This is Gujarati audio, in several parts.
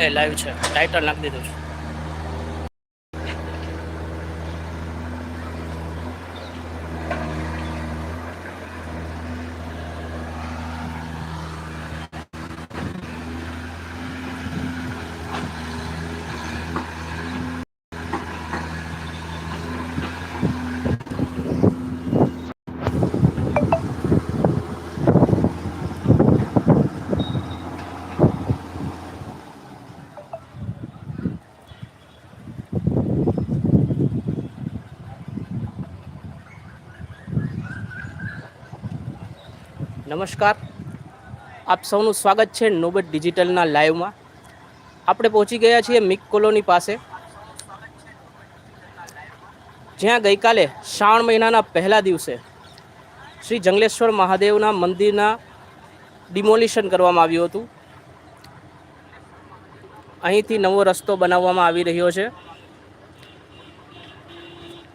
એ લાઈવ છે. ટાઇટલ નાખી દીધું છે. નમસ્કાર. આપ સૌનું સ્વાગત છે નોબેટ ડિજિટલના લાઈવમાં. આપણે પહોંચી ગયા છીએ મિક કોલોની પાસે. જ્યાં ગઈકાલે શ્રાવણ મહિનાના પહેલા દિવસે શ્રી જંગલેશ્વર મહાદેવના મંદિરના ડિમોલિશન કરવામાં આવ્યું હતું. અહીંથી નવો રસ્તો બનાવવામાં આવી રહ્યો છે.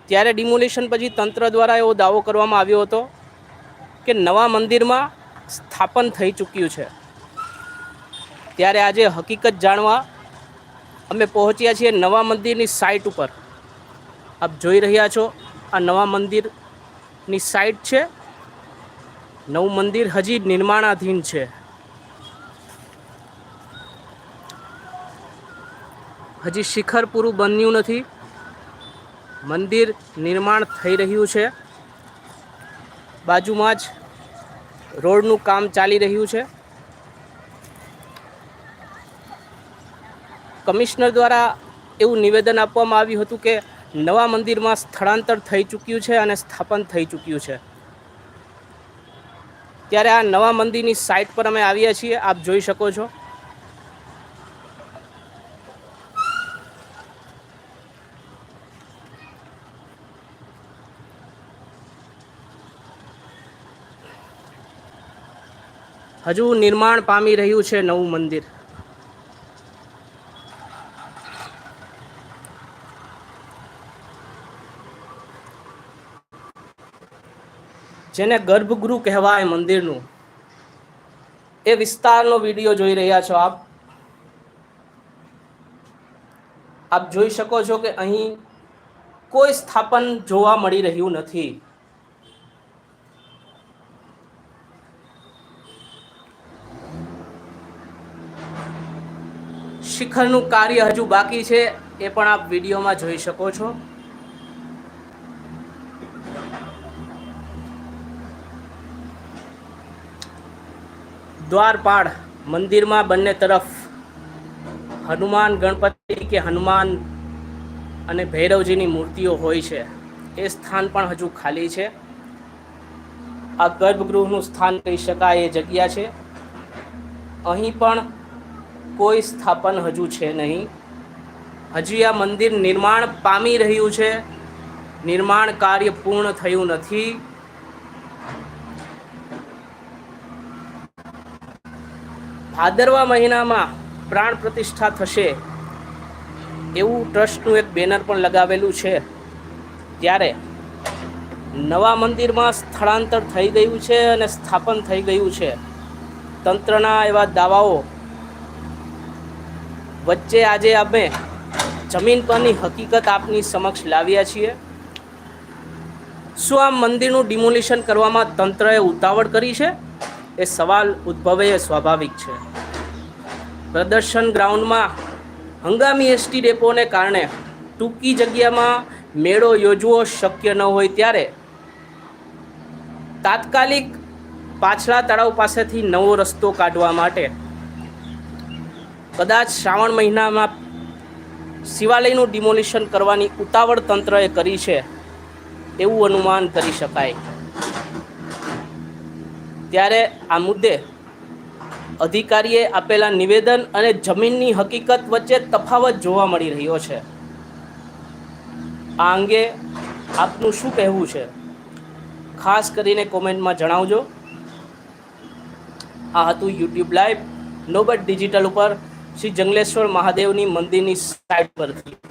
ત્યારે ડિમોલિશન પછી તંત્ર દ્વારા એવો દાવો કરવામાં આવ્યો હતો કે નવા મંદિરમાં સ્થાપન થઈ ચૂક્યું છે. ત્યારે આજે હકીકત જાણવા અમે પહોંચ્યા છીએ નવા મંદિરની સાઇટ ઉપર. આપ જોઈ રહ્યા છો, આ નવા મંદિરની સાઇટ છે. નવું મંદિર હજી નિર્માણાધીન છે. હજી શિખર પૂરું બન્યું નથી. મંદિર નિર્માણ થઈ રહ્યું છે. બાજુમાં જ રોડનું કામ ચાલી રહ્યું છે. કમિશનર દ્વારા એવું નિવેદન આપવામાં આવ્યું હતું કે નવા મંદિરમાં સ્થળાંતર થઈ ચૂક્યું છે અને સ્થાપન થઈ ચૂક્યું છે. ત્યારે આ નવા મંદિરની સાઇટ પર અમે આવ્યા છીએ, આપ જોઈ શકો છો. હજુ નિર્માણ પામી રહ્યું છે નવું મંદિર. જેને ગર્ભગૃહ કહેવાય મંદિરનું. એ વિસ્તારનો વીડિયો જોઈ રહ્યા છો આપ. આપ જોઈ શકો છો કે અહીં કોઈ સ્થાપન જોવા મળી રહ્યું નથી. શિખરનું કાર્ય હજુ બાકી છે એ પણ આપ વિડીયોમાં જોઈ શકો છો. દ્વારપાળ મંદિરમાં બંને તરફ હનુમાન ગણપતિ કે હનુમાન અને ભૈરવજીની મૂર્તિઓ હોય છે. એ સ્થાન પણ હજુ ખાલી છે. આ ગર્ભગૃહનું સ્થાન કહી શકાય એ જગ્યા છે. અહીં પણ કોઈ સ્થાપન હજુ છે નહીં. હજી આ મંદિર નિર્માણ પામી રહ્યું છે. નિર્માણ કાર્ય પૂર્ણ થયું નથી. ભાદરવા મહિનામાં પ્રાણ પ્રતિષ્ઠા થશે એવું ટ્રસ્ટનું એક બેનર પણ લગાવેલું છે. ત્યારે નવા મંદિરમાં સ્થળાંતર થઈ ગયું છે અને સ્થાપન થઈ ગયું છે. તંત્રના એવા દાવાઓ વચ્ચે આજે અમે જમીન પરની હકીકત આપની સમક્ષ લાવ્યા છીએ. શું આ મંદિરનું ડિમોલિશન કરવામાં તંત્રએ ઉતાવળ કરી છે? એ સવાલ ઉદ્ભવે એ સ્વાભાવિક છે. પ્રદર્શન ગ્રાઉન્ડમાં હંગામી એસટી ડેપોને કારણે ટૂંકી જગ્યામાં મેળો યોજવો શક્ય ન હોય ત્યારે તાત્કાલિક પાછલા તળાવ પાસેથી નવો રસ્તો કાઢવા માટે કદાચ શ્રાવણ મહિનામાં શિવાલયનું ડિમોલિશન કરવાની ઉતાવળ તંત્રએ કરી છે, એવું અનુમાન કરી શકાય. ત્યારે આ મુદ્દે અધિકારીએ આપેલા નિવેદન અને જમીનની હકીકત વચ્ચે તફાવત જોવા મળી રહ્યો છે. આ અંગે આપનું શું કહેવું છે? ખાસ કરીને કોમેન્ટમાં જણાવજો. આ હતું યુટ્યુબ લાઈવ નોબટ ડિજિટલ ઉપર શ્રી જંગલેશ્વર મહાદેવની મંદિરની સાઈડ પરથી.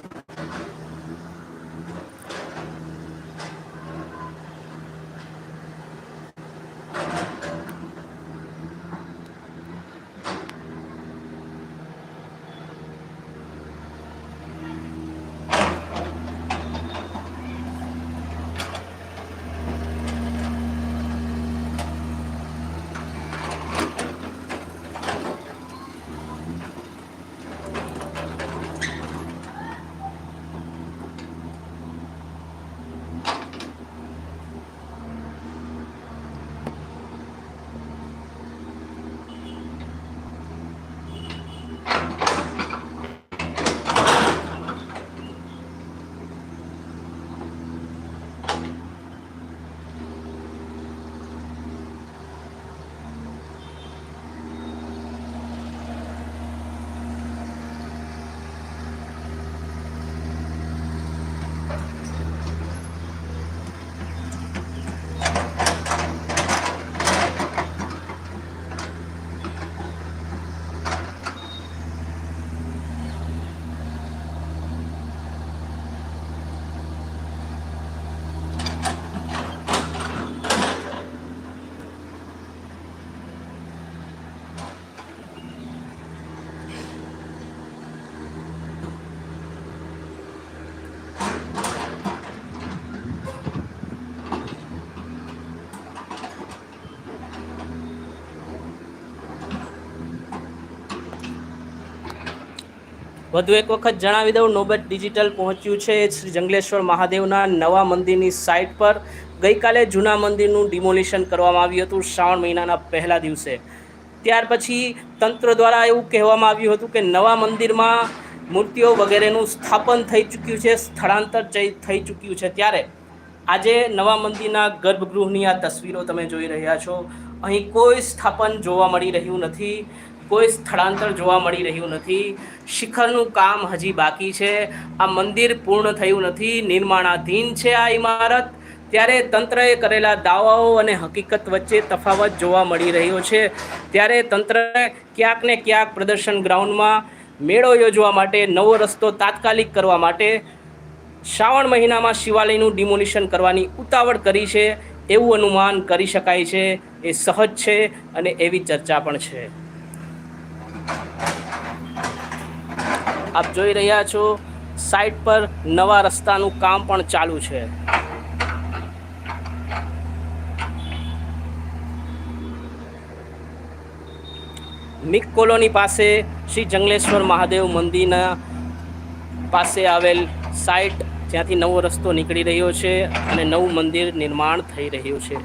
વધુ એક વખત જણાવી દઉં, નોબત ડિજિટલ પહોંચ્યું છે શ્રી જંગલેશ્વર મહાદેવના નવા મંદિરની સાઇટ પર. ગઈકાલે જૂના મંદિરનું ડિમોલિશન કરવામાં આવ્યું હતું શ્રાવણ મહિનાના પહેલા દિવસે. ત્યાર પછી તંત્ર દ્વારા એવું કહેવામાં આવ્યું હતું કે નવા મંદિરમાં મૂર્તિઓ વગેરેનું સ્થાપન થઈ ચૂક્યું છે, સ્થળાંતર થઈ ચૂક્યું છે. ત્યારે આજે નવા મંદિરના ગર્ભગૃહની આ તસવીરો તમે જોઈ રહ્યા છો. અહીં કોઈ સ્થાપન જોવા મળી રહ્યું નથી. કોઈ સ્થળાંતર જોવા મળી રહ્યું નથી. શિખરનું કામ હજી બાકી છે. આ મંદિર પૂર્ણ થયું નથી. નિર્માણાધીન છે આ ઇમારત. ત્યારે તંત્રએ કરેલા દાવાઓ અને હકીકત વચ્ચે તફાવત જોવા મળી રહ્યો છે. ત્યારે તંત્રએ ક્યાંક ને ક્યાંક પ્રદર્શન ગ્રાઉન્ડમાં મેળો યોજવા માટે નવો રસ્તો તાત્કાલિક કરવા માટે શ્રાવણ મહિનામાં શિવાલયનું ડિમોલિશન કરવાની ઉતાવળ કરી છે. એવું અનુમાન કરી શકાય છે. એ સહજ છે અને એવી ચર્ચા પણ છે. આપ જોઈ રહ્યા છો, સાઈટ પર નવા રસ્તાનું કામ પણ ચાલુ છે. મિક કોલોની પાસે શ્રી જંગલેશ્વર મહાદેવ મંદિરના પાસે આવેલ સાઇટ જ્યાંથી નવો રસ્તો નીકળી રહ્યો છે અને નવું મંદિર નિર્માણ થઈ રહ્યું છે.